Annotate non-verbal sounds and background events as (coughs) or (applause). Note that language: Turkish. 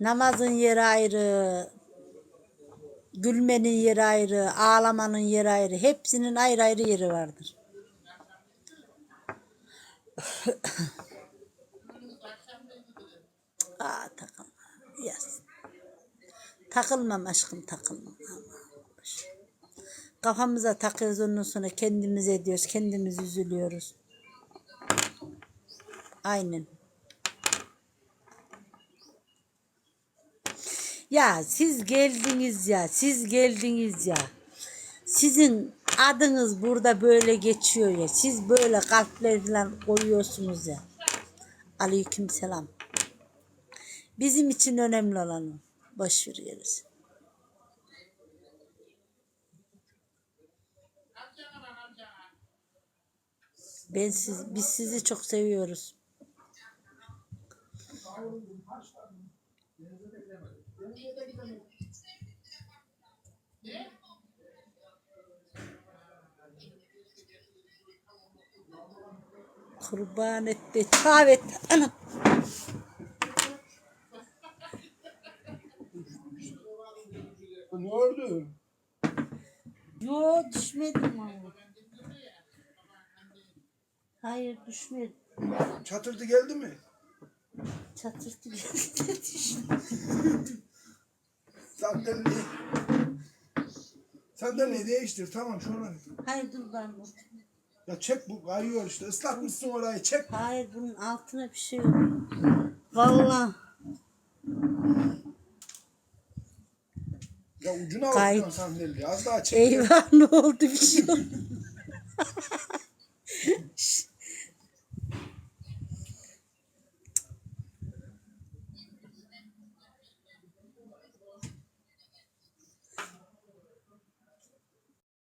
Namazın yeri ayrı, gülmenin yeri ayrı, ağlamanın yeri ayrı. Hepsinin ayrı ayrı yeri vardır. (coughs) Aa takılma. Yaz. Takılmam aşkım takılmam. Kafamıza takıyoruz ondan sonra kendimiz ediyoruz. Kendimiz üzülüyoruz. Aynen. Ya siz geldiniz ya, siz geldiniz ya. Sizin adınız burada böyle geçiyor ya. Siz böyle kalpler falan koyuyorsunuz ya. Aleyküm selam. Bizim için önemli olan o. Boş veriyoruz. Ben siz, biz sizi çok seviyoruz. Kurban et be. Tavet. Ana. Ne oldu? Yo düşmedim ama. Hayır düşmedim. Çatırtı geldi mi? Çatırtı geldi düştüm. Sandalye. Sandalyeyi değiştir tamam şuna. Hayır dur ben bu. Ya çek bu kayıyor işte ıslatmışsın orayı çek. Hayır bunun altına bir şey yok. Vallahi. Ya ucuna Kay- bakıyorsun sandalyeyi az daha çek. Eyvah ne oldu bir şey oldu. (laughs)